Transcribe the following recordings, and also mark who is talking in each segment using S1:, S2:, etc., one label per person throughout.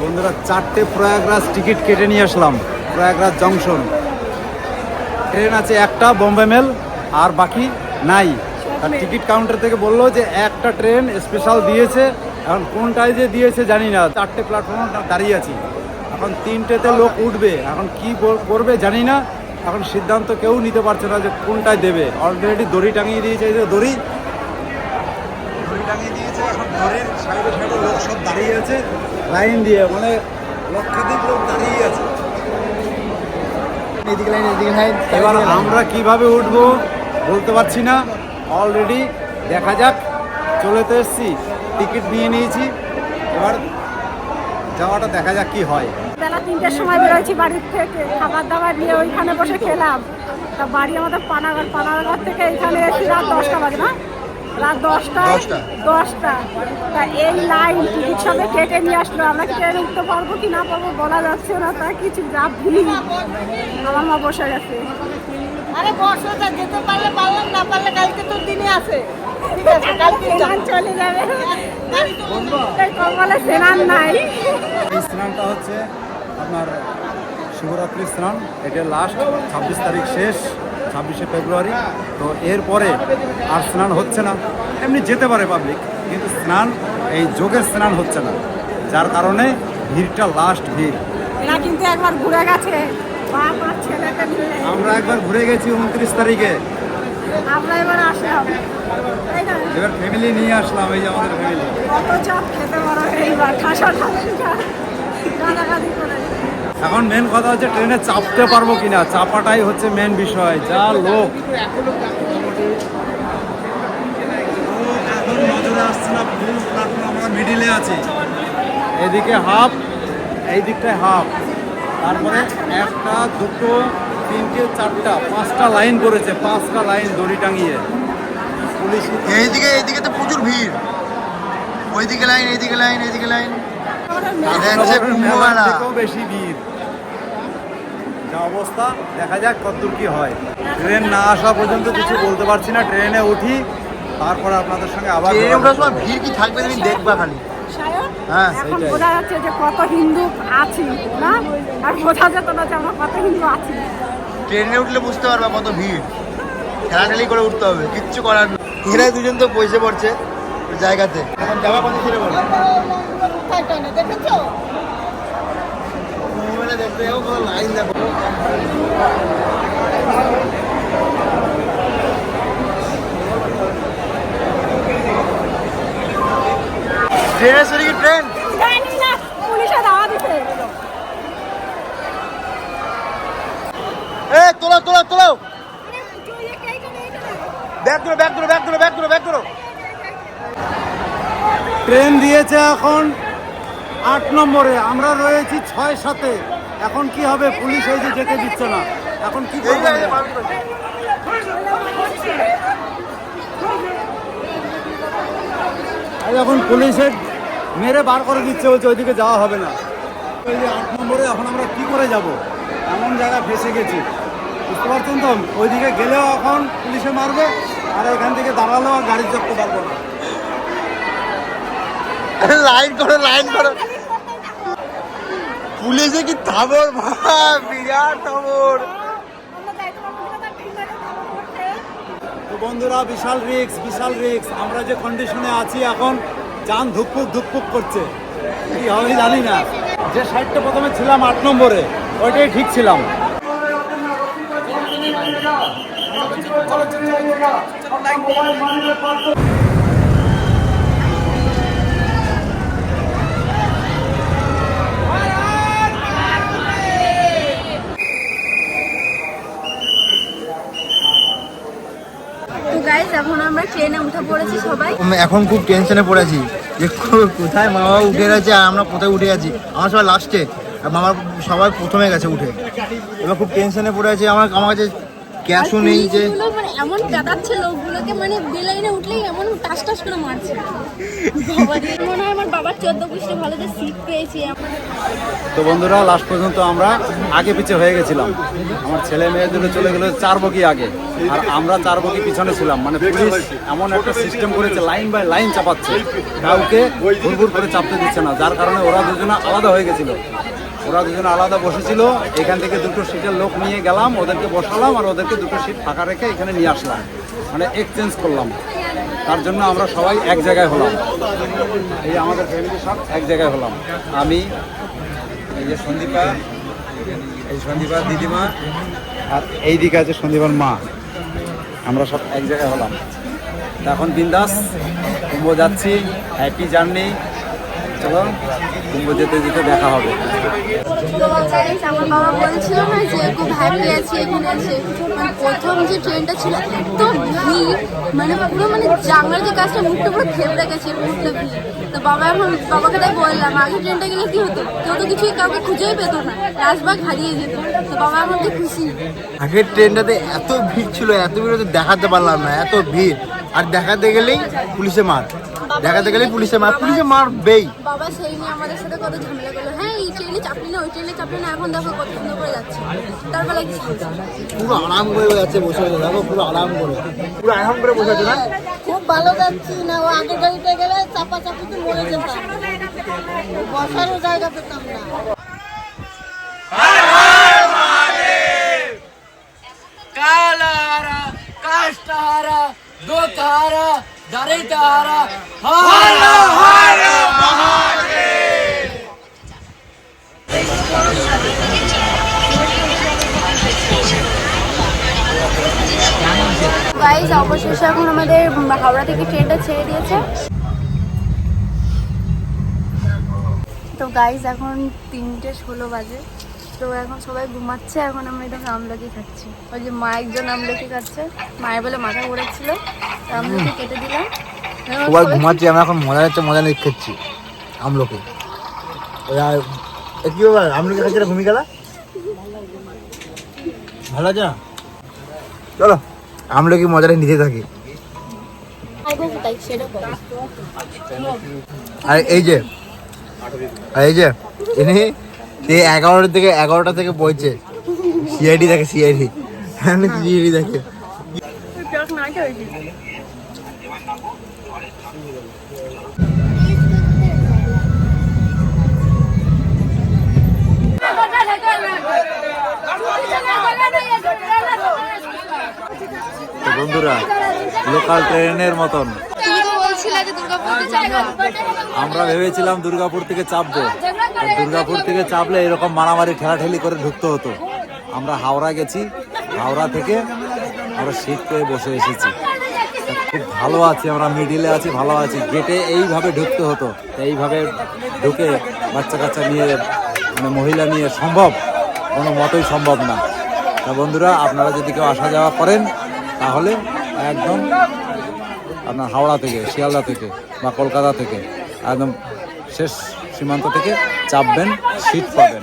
S1: বন্ধুরা চারটে প্রয়াগরাজ টিকিট কেটে নিয়ে আসলাম প্রয়াগরাজ জংশন। ট্রেন আছে একটা বোম্বে মেল আর বাকি নাই। আর টিকিট কাউন্টার থেকে বলল যে একটা ট্রেন স্পেশাল দিয়েছে এখন কোনটায় যে দিয়েছে জানি না। চারটে প্ল্যাটফর্ম দাঁড়িয়ে আছি। এখন তিনটেতে লোক উঠবে এখন কি করবে জানি না। এখন সিদ্ধান্ত কেউ নিতে পারছে না যে কোনটায় দেবে। অলরেডি দড়ি টাঙিয়ে দিয়েছে যে দড়ি। দড়ি টাঙিয়ে দিয়েছে এখন দড়ির সাইডে সাইডে লোক সব দাঁড়িয়ে আছে। লাইন দিয়ে মানে লক্ষাধিক লোক দাঁড়িয়ে আছে।
S2: এদিকে লাইন এদিকে লাইন
S1: এবার আমরা কীভাবে উঠবো বলতে পারছি না। অলরেডি দেখা যাক চলে তো এসছি টিকিট নিয়ে নিয়েছি। এবার যাওয়াটা দেখা যাক কি হয়।
S3: বেলা তিনটের সময় বেরোচ্ছি বাড়ির থেকে খাবার দাবার নিয়ে ওইখানে বসে খেলাম। তা বাড়ি আমাদের পানাগড় পানাগড় থেকে এখানে এসেছি রাত দশটা বাজে না? রাত দশটা।
S2: দশটা।
S3: তা এই লাইন টিকিট সবে কেটে নিয়ে আসলো। আমরা কি ট্রেনে উঠতে পারব কি না পারব বলা যাচ্ছে না তা কিছু যা ভিড় আমার মা বসে গেছে।
S4: আরে বর্ষটা যেতে পারলে পারলাম না পারলে কালকে তোর দিনে আছে। ঠিক আছে কালকে যা।
S3: স্নান চলে যাবে। কপালে স্নান নাই।
S1: এই স্নানটা হচ্ছে আপনার শিবরাত্রি স্নান। এটা লাস্ট ছাব্বিশ তারিখ শেষ। ছাব্বিশে ফেব্রুয়ারি। তো এরপরে আর স্নান হচ্ছে না। এমনি যেতে পারে পাবলিক কিন্তু স্নান এই যোগের স্নান হচ্ছে না। যার কারণে ভিড়টা লাস্ট ভিড়।
S3: এরা কিন্তু একবার ঘুরে গেছে।
S1: আমরা একবার ঘুরে গেছি উনত্রিশ তারিখে।
S3: আমরা এবার আসে হবে
S1: এবার ফ্যামিলি নিয়ে আসলাম এই যে আমাদের ফ্যামিলি
S3: কত চাপ খেতে পারো এইবার ঠাসা ঠাসা গাদাগাদি করে।
S1: এখন মেন কথা হচ্ছে ট্রেনে চাপতে পারব কিনা? চাপাটাই হচ্ছে মেন বিষয়। যা লোক। এখন নজরে আসছে না আমরা মিডিলে আছি। এদিকে হাফ এই দিকটায় হাফ তারপরে একটা দুটো তিনটে চারটা পাঁচটা লাইন করেছে পাঁচটা লাইন দড়ি টাঙিয়ে। পুলিশ
S2: এইদিকে এইদিকে তো প্রচুর ভিড়। ওইদিকে লাইন এইদিকে লাইন এইদিকে লাইন
S1: বেশি ভিড়। অবস্থা দেখা যাক কতদূর কি হয়। ট্রেন না আসা পর্যন্ত কিছু বলতে পারছি না। ট্রেনে উঠি তারপরে আপনাদের সঙ্গে আবার
S2: ট্রেনে ওঠার সময় ভিড় কি থাকবে তুমি দেখবা খালি? হ্যাঁ,
S3: এখন বোঝা যাচ্ছে যে কত হিন্দু আছি না? আর বোঝা যেত না যে আমরা কত হিন্দু আছি।
S2: ট্রেনে উঠলে বুঝতে পারবা কত ভিড়। ঠেলাঠেলি করে উঠতে হবে কিচ্ছু করার নেই। এরা দুজন তো পয়সা পড়ছে জায়গাতে। এখন যাওয়া কত ছিল বলো
S4: কোথায় ট্রেনে দেখেছ
S2: কুম্ভ মেলা দেখতে যাব কত লাইন দেখো ট্রেনের ট্রেন
S3: জানি না পুলিশে দাওয়া দিতে
S2: এ তোলো তোলো ধরো
S1: ট্রেন দিয়েছে এখন আট নম্বরে। আমরা রয়েছি ছয় সাথে। এখন কি হবে? পুলিশ এই যে যেতে দিচ্ছে না। এখন কি এখন পুলিশের মেরে বার করে দিচ্ছে বলছে ওইদিকে যাওয়া হবে না। এই যে আট নম্বরে এখন আমরা কি করে যাব? এমন জায়গা ফেসে গেছি। বুঝতে পারছেন তো? ওইদিকে গেলেও এখন পুলিশে মারবে আর এখান থেকে দাঁড়ালেও গাড়ি চাপতে পারব না।
S2: লাইন করো লাইন করো। পুলিশে কি থামর বাবা বিরাট থামর
S1: তো বন্ধুরা বিশাল রিক্স বিশাল রিক্স আমরা যে কন্ডিশনে আছি এখন যান ধুকপুক ধুকপুক করছে কি হবে জানি না যে সাইডটা প্রথমে ছিলাম আট নম্বরে ওইটাই ঠিক ছিলাম
S5: তো এখন
S2: খুব টেনশনে পড়েছি। যে কোথায় মা বাবা উঠে গেছে আর আমরা কোথায় উঠে আছি? আমার সবাই লাস্টে আর মামার সবাই প্রথমে গেছে উঠে। এবার খুব টেনশনে পড়ে আছে। আমার আমার কাছে ক্যাশও নেই যে
S5: মানে এমন কাটাচ্ছে লোকগুলোকে মানে বেলাইনে উঠলেই এমন টাস টাস করে মারছে। মনে হয় আমার বাবার চোদ্দ পুষ্টে ভালো যে সিট পেয়েছি।
S1: তো বন্ধুরা লাস্ট পর্যন্ত আমরা আগে পিছে হয়ে গেছিলাম। আমার ছেলে মেয়ে দুটো চলে গেলো চার বগি আগে। আর আমরা চার বগি পিছনে ছিলাম। মানে পুলিশ এমন একটা সিস্টেম করেছে লাইন বাই লাইন চাপাচ্ছে। কাউকে ঘুরঘুর করে চাপতে দিচ্ছে না। যার কারণে ওরা দুজনে আলাদা হয়ে গেছিল। ওরা দুজন আলাদা বসেছিল, এখান থেকে দুটো সিটের লোক নিয়ে গেলাম, ওদেরকে বসালাম আর ওদেরকে দুটো সিট ফাঁকা রেখে এখানে নিয়ে আসলাম। মানে এক্সচেঞ্জ করলাম। তার জন্য আমরা সবাই এক জায়গায় হলাম। এই আমাদের ফ্যামিলি সব এক জায়গায় হলাম। আমি, এই যে সন্দীপা, এই সন্দীপা দিদিমা, আর এই দিকে আছে সন্দীপার মা। আমরা সব এক জায়গায় হলাম। এখন বিন্দাস কুম্ভ যাচ্ছি হ্যাপি জার্নি চলো কুম্ভ যেতে যেতে দেখা হবে।
S5: তো আমার বাবা বলছিল না যে খুব হ্যাপি আছি এখানে মানে প্রথম যে ট্রেনটা ছিল এত ভিড়। মানে পুরো মানে জানলার যে কাজটা মুখটা পুরো থেপড়ে গেছে ভিড়। তো বাবা এখন বাবাকে তাই বললাম আগে ট্রেনটা গেলে কি হতো? কেউ তো কিছুই কাউকে খুঁজেই পেতো না। রাজবাগ হারিয়ে যেত। তো বাবা এখন তো খুশি।
S2: আগের ট্রেনটাতে এত ভিড় ছিল এত ভিড় তো দেখাতে পারলাম না এত ভিড়। আর দেখাতে গেলেই পুলিশে মার। দেখাতে গেলে পুলিশে মার পুলিশে মারবেই।
S5: বাবা সেই নিয়ে আমাদের সাথে কত ঝামেলা করল। হ্যাঁ এই ট্রেনে চাপলি না ওই ট্রেনে চাপলি না এখন দেখো কত সুন্দর করে যাচ্ছে। তারপর কি
S2: পুরো আরাম করে যাচ্ছে বসে আছে দেখো পুরো আরাম করে। পুরো আরাম করে বসে আছে না?
S4: খুব ভালো যাচ্ছি না ও আগের গাড়িতে গেলে চাপা চাপিতে মরে যেতাম। বসারও জায়গা পেতাম না।
S6: যারে তাহারা হর হর
S5: গাইজ অবশেষে এখন আমাদের হাওড়া থেকে ট্রেনটা ছেড়ে দিয়েছে। তো গাইজ এখন তিনটে ষোলো বাজে। তো এখন সবাই ঘুমাচ্ছে এখন আমরা একদম আমলকি খাচ্ছি। ওই যে মা একজন আমলকি খাচ্ছে মায়ের বলে মাথা ঘুরেছিল আমলকি কেটে দিলাম।
S2: সবাই ঘুমাচ্ছি আমরা এখন মজা যাচ্ছে মজা নিয়ে খেচ্ছি আমলোকে। কি ব্যাপার আমলোকে খাচ্ছি না ঘুমিয়ে গেলা ভালো আছে? চলো আমলোকে মজাটা নিতে থাকি। আর এই যে এই যে ইনি সে এগারোটা থেকে এগারোটা থেকে বইছে। সিআইডি দেখে সিআইডি সিআইডি দেখে।
S5: খেয়েছি
S1: তো বন্ধুরা লোকাল ট্রেনের মতন।
S5: যে দুর্গাপুরতে
S1: আমরা ভেবেছিলাম দুর্গাপুর থেকে চাপবো। দুর্গাপুর থেকে চাপলে এরকম মারামারি ঠেলাঠেলি করে ঢুকতে হতো। আমরা হাওড়া গেছি হাওড়া থেকে আমরা শীত পেয়ে বসে এসেছি। খুব ভালো আছি আমরা মিডিলে আছি ভালো আছি। গেটে এইভাবে ঢুকতে হতো এইভাবে ঢুকে বাচ্চা কাচ্চা নিয়ে মানে মহিলা নিয়ে সম্ভব? কোনো মতোই সম্ভব না। তা বন্ধুরা আপনারা যদি কেউ আসা যাওয়া করেন তাহলে একদম আপনার হাওড়া থেকে, শিয়ালদা থেকে বা কলকাতা থেকে, একদম শেষ সীমান্ত থেকে চাপবেন, শীত পাবেন।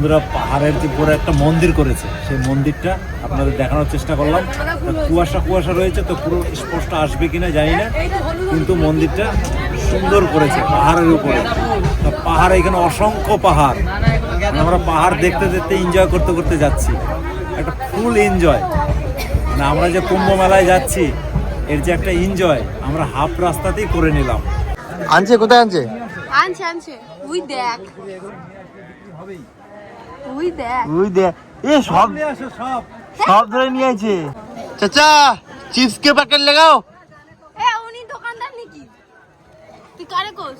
S1: বন্ধুরা পাহাড়ের যে পুরো একটা মন্দির করেছে সেই মন্দিরটা আপনাদের দেখানোর চেষ্টা করলাম। কুয়াশা কুয়াশা রয়েছে তো পুরো স্পষ্ট আসবে কিনা জানি না কিন্তু মন্দিরটা সুন্দর করেছে পাহাড়ের উপরে। তো পাহাড় এখানে অসংখ্য পাহাড়। মানে আমরা পাহাড় দেখতে দেখতে এনজয় করতে করতে যাচ্ছি। একটা ফুল এনজয় না আমরা যে কুম্ভ মেলায় যাচ্ছি এর যে একটা এনজয় আমরা হাফ রাস্তাতেই করে নিলাম।
S2: আনছে কোথায় আনছে?
S5: আনছে আনছে। উই দেখ। উই দেখ
S2: তুই দে এ সব
S1: সব
S2: সব ধরে নিয়ে আছে চাচা চিপস কে প্যাকেট লাগাও
S5: এ উনি দোকানদার নাকি তুই কারে কোস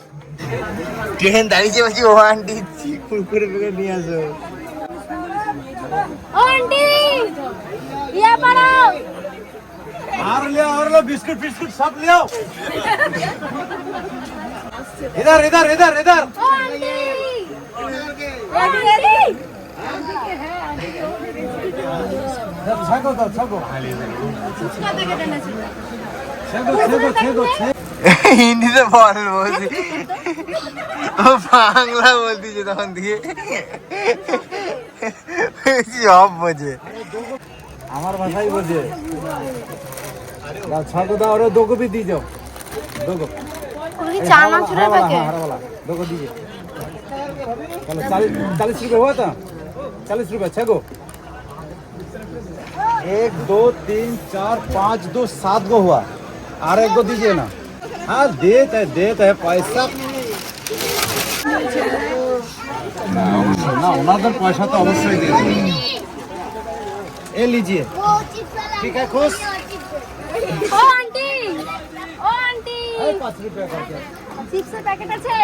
S2: ট্রেন দাঁড়িয়েছে বলছি ও আন্টি কুরকুরে প্যাকেট নিয়ে আসো
S5: ও আন্টি ইয়া পারো
S1: और ले और लो बिस्कुट बिस्कुट सब ले आओ इधर इधर इधर इधर
S2: হিন্দিতে বল বলছি। ও বাংলা বলতিছে তখন দিয়ে। সব বোঝে।
S1: আমার ভাষাই বোঝে। চালিশ রুপিয়া ছাগো। एक दो तीन चार पाँच दो सात गो हुआ और एक गो दीजिए ना हाँ देते है देते है पैसा না ওনাদের পয়সা তো অবশ্যই দিয়ে দেবে এ লিজিয়ে ঠিক আছে খুশ
S5: ও আন্টি ও আন্টি
S1: পাঁচ রুপিয়া করকে
S5: চিপসের প্যাকেট আছে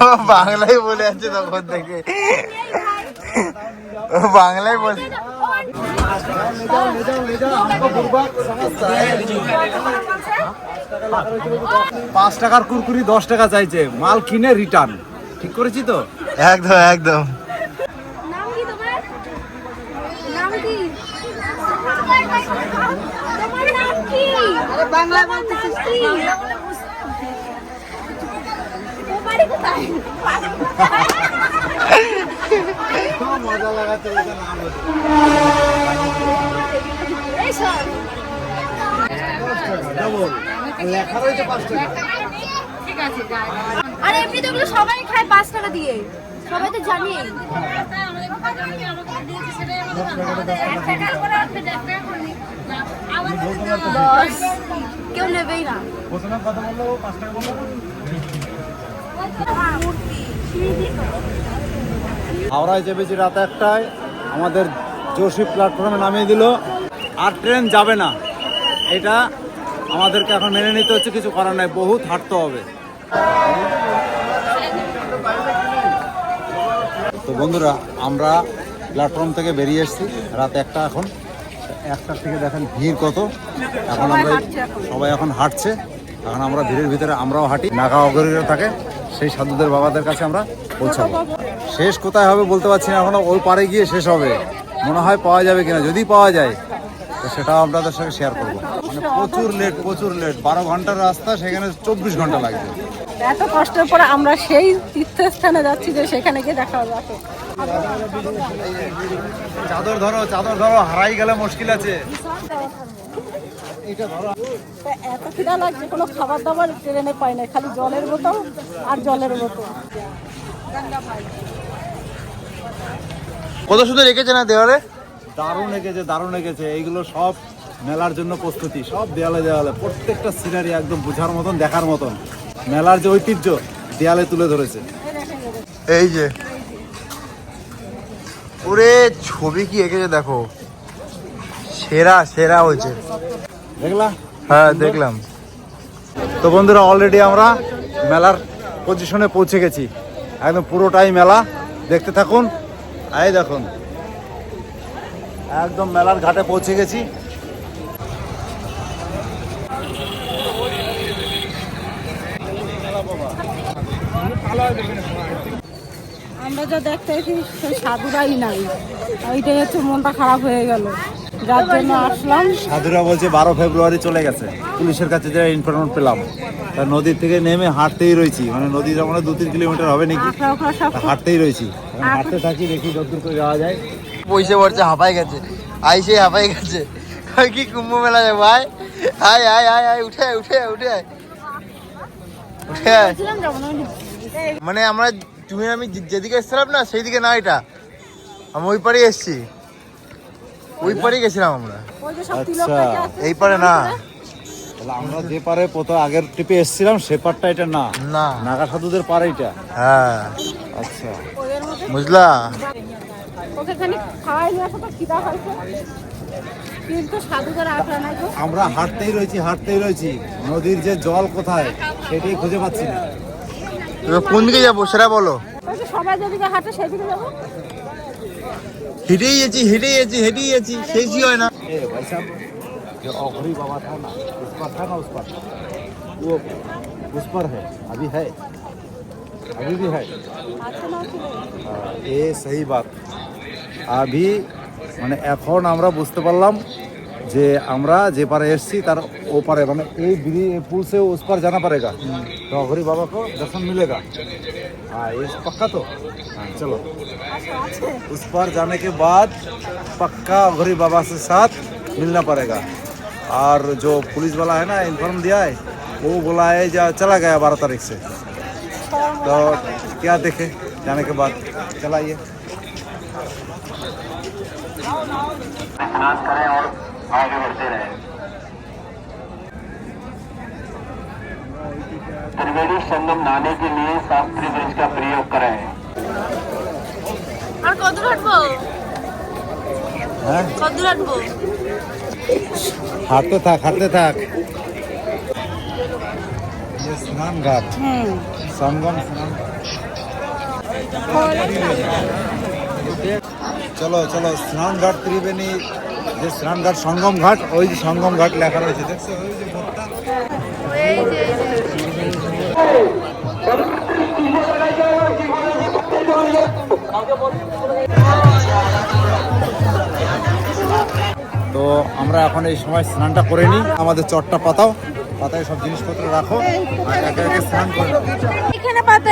S2: ও বাংলায় বলে আছে তখন থেকে ও বাংলায় বলে
S1: পাঁচ টাকার কুরকুরি দশ টাকা চাইছে। মাল কিনে রিটার্ন ঠিক করেছি তো?
S2: একদম একদম।
S5: বাংলা
S1: মজা লাগাচ্ছে লেখা রয়েছে পাঁচ টাকা
S5: আরে এমনি তো সবাই খায় পাঁচ টাকা দিয়ে। সবাই তো জানি কেউ নেবেই না।
S1: প্রথমে কথা বলল পাঁচ টাকা বলল। হাওড়ায় চেপেছি রাত একটায় আমাদের জোশী প্ল্যাটফর্মে নামিয়ে দিল। আর ট্রেন যাবে না। এটা আমাদেরকে এখন মেনে নিতে হচ্ছে, কিছু করার নাই। বহুত হাঁটতে হবে। তো বন্ধুরা, আমরা প্ল্যাটফর্ম থেকে বেরিয়ে এসেছি। রাত একটা এখন। একটার থেকে দেখেন ভিড় কত। এখন আমরা সবাই এখন হাঁটছে। এখন আমরা ভিড়ের ভিতরে আমরাও হাঁটি। নাগা অগরীরা থাকে। সেই সাধুদের বাবাদের কাছে আমরা পৌঁছাবো। শেষ কোথায় হবে বলতে পারছি না এখনও ওই পারে গিয়ে শেষ হবে। মনে হয় পাওয়া যাবে কিনা যদি পাওয়া যায় তো সেটাও আপনাদের সঙ্গে শেয়ার করব। মানে প্রচুর লেট প্রচুর লেট বারো ঘণ্টার রাস্তা সেখানে চব্বিশ ঘণ্টা লাগবে।
S3: এত কষ্টের পরে আমরা সেই তীর্থস্থানে যাচ্ছি যে সেখানে গিয়ে দেখা আসো।
S1: চাদর ধরো চাদর ধরো হারাই গেলে মুশকিল আছে।
S3: এত খিদা লাগছে কোনো খাবার দাবার ট্রেনে পাই না খালি জলের বোতল আর জলের বোতল।
S2: কত সুন্দর রেখেছে না দেওয়ালে?
S1: দারুণ এঁকেছে দারুণ এঁকেছে এইগুলো সব মেলার জন্য প্রস্তুতি সব দেয়ালে দেওয়ালে প্রত্যেকটা সিনারি একদম বোঝার মতন দেখার মতন। মেলার যে ঐতিহ্য দেয়ালে তুলে ধরেছে।
S2: এই যে। ওরে ছবি কি এঁকেছে দেখো। সেরা সেরা হয়েছে।
S1: দেখলা?
S2: হ্যাঁ দেখলাম।
S1: তো বন্ধুরা অলরেডি আমরা মেলার পজিশনে পৌঁছে গেছি। একদম পুরোটাই মেলা। দেখতে থাকুন। এই দেখুন। একদম মেলার ঘাটে পৌঁছে গেছি।
S3: আমরা যা দেখতে সাধুরাই নাই। ওইটাই হচ্ছে মনটা খারাপ হয়ে গেল। যার জন্য আসলাম।
S1: সাধুরা বলছে বারো ফেব্রুয়ারি চলে গেছে। পুলিশের কাছে যে ইনফরমেশন পেলাম। তা নদীর থেকে নেমে হাঁটতেই রয়েছি। মানে নদীটা মানে দু তিন কিলোমিটার হবে নাকি? হাঁটতেই রয়েছি। হাঁটতে থাকি দেখি যতদূর করে যাওয়া যায়।
S2: পয়সা পড়ছে হাঁপাই গেছে। আইসে হাঁপাই গেছে। কই কি কুম্ভ মেলা যাব ভাই? আয় আয় আয় আয় উঠে আয়, উঠে আয়, উঠে। আয়। উঠে। আয়। মানে আমরা তুমি আমি যেদিকে এসেছিলাম না সেই দিকে না এটা। আমি ওই পারে এসেছি। ওই পারে গেছিলাম আমরা।
S3: ওই যে সব
S1: আচ্ছা।
S2: এই পারে না।
S1: তাহলে আমরা যে পারে প্রথম আগের ট্রিপে এসেছিলাম সে পারটা এটা না।
S2: না।
S1: নাগা সাধুদের পারে এটা।
S2: হ্যাঁ।
S1: আচ্ছা।
S2: বুঝলা?
S1: আমরা হাঁটতেই রয়েছি হাঁটতেই রয়েছি। নদীর যে জল কোথায় সেটাই খুঁজে পাচ্ছি না।
S2: এবার কোন দিকে যাব সেটা বলো।
S3: সবাই যেদিকে হাঁটে সেদিকে যাব।
S2: হেঁটেই যাচ্ছি হেঁটেই যাচ্ছি হেঁটেই যাচ্ছি শেষই হয় না
S1: ए भाई साहब जो औखरी बाबा था ना उस पर था ना उस पर वो उस पर है अभी है अभी भी है हाँ, ये सही बात আভি মানে এখন আমরা বুঝতে পারলাম যে আমরা যে পারে এসছি তার ও পারে মানে এই ब्रिज पुल से उस पर जाना पड़ेगा तो अघोरी बाबा को दर्शन मिलेगा हाँ ये पक्का तो हाँ चलो उस पर जाने के बाद पक्का अघोरी बाबा से साथ मिलना पड़ेगा और जो पुलिस वाला है ना इन्फॉर्म दिया है वो बोला है जा चला गया बारह तारीख से तो क्या देखे जाने के बाद चलाइए
S7: स्नान करें और आगे बढ़ते रहें त्रिवेणी संगम नहाने के लिए शास्त्री ब्रिज का प्रयोग करें
S5: আর কত হাঁটবো
S1: হ্যাঁ
S5: কত হাঁটবো
S1: হাঁটতে থাক হাঁটতে থাক ये स्नान घाट संगम स्नान চলো চলো স্নান ঘাট ত্রিবেণী যে স্নান ঘাট সঙ্গম ঘাট, ওই যে সঙ্গম ঘাট লেখা রয়েছে। তো আমরা এখন এই সময় স্নানটা করে নিই। আমাদের চটটা পাতাও। পাতায় সব জিনিসপত্র রাখো। স্নান করে
S5: এখানে পাতা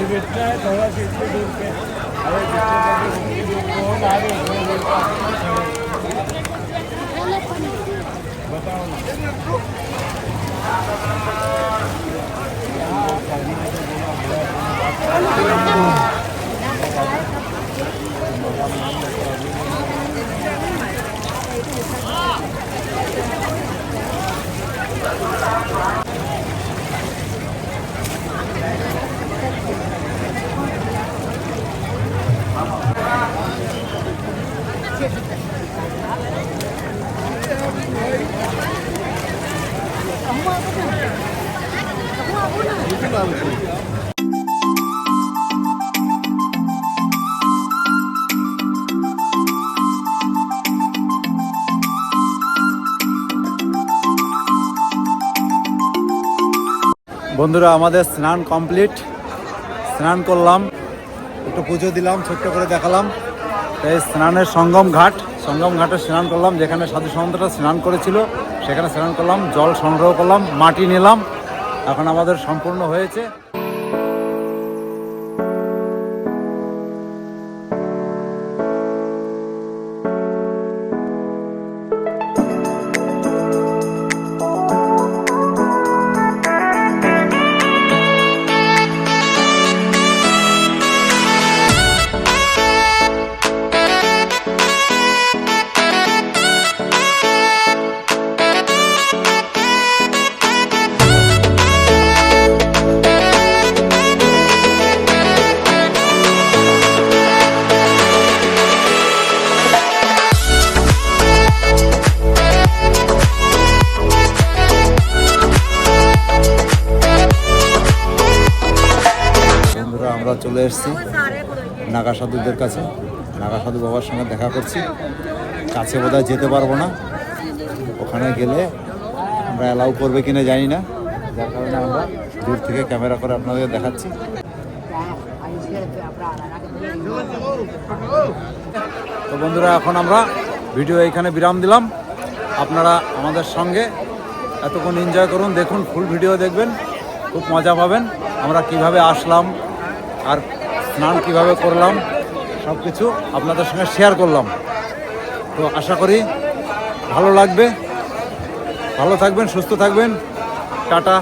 S5: જે વેચતા થવા છે એટલી દૂર કે હવે બતાવો હા
S1: বন্ধুরা, আমাদের স্নান কমপ্লিট। স্নান করলাম, একটু পুজো দিলাম, ছোট্ট করে দেখালাম। এই স্নানের সঙ্গম ঘাট, সঙ্গম ঘাটে স্নান করলাম, যেখানে সাধু সন্তরা স্নান করেছিল, সেখানে স্নান করলাম, জল সংগ্রহ করলাম, মাটি নিলাম। এখন আমাদের সম্পূর্ণ হয়েছে। এসেছি নাগা সাধুদের কাছে। নাগা সাধু বাবার সঙ্গে দেখা করছি। কাছে বোধহয় যেতে পারব না। ওখানে গেলে আমরা অ্যালাউ করবে কিনা জানি না। যার কারণে আমরা দূর থেকে ক্যামেরা করে আপনাদের দেখাচ্ছি। তো বন্ধুরা, এখন আমরা ভিডিও এইখানে বিরাম দিলাম। আপনারা আমাদের সঙ্গে এতক্ষণ এনজয় করুন, দেখুন ফুল ভিডিও দেখবেন। খুব মজা পাবেন। আমরা কীভাবে আসলাম আর স্নান কীভাবে করলাম সব কিছু আপনাদের সঙ্গে শেয়ার করলাম। তো আশা করি ভালো লাগবে। ভালো থাকবেন, সুস্থ থাকবেন। টাটা।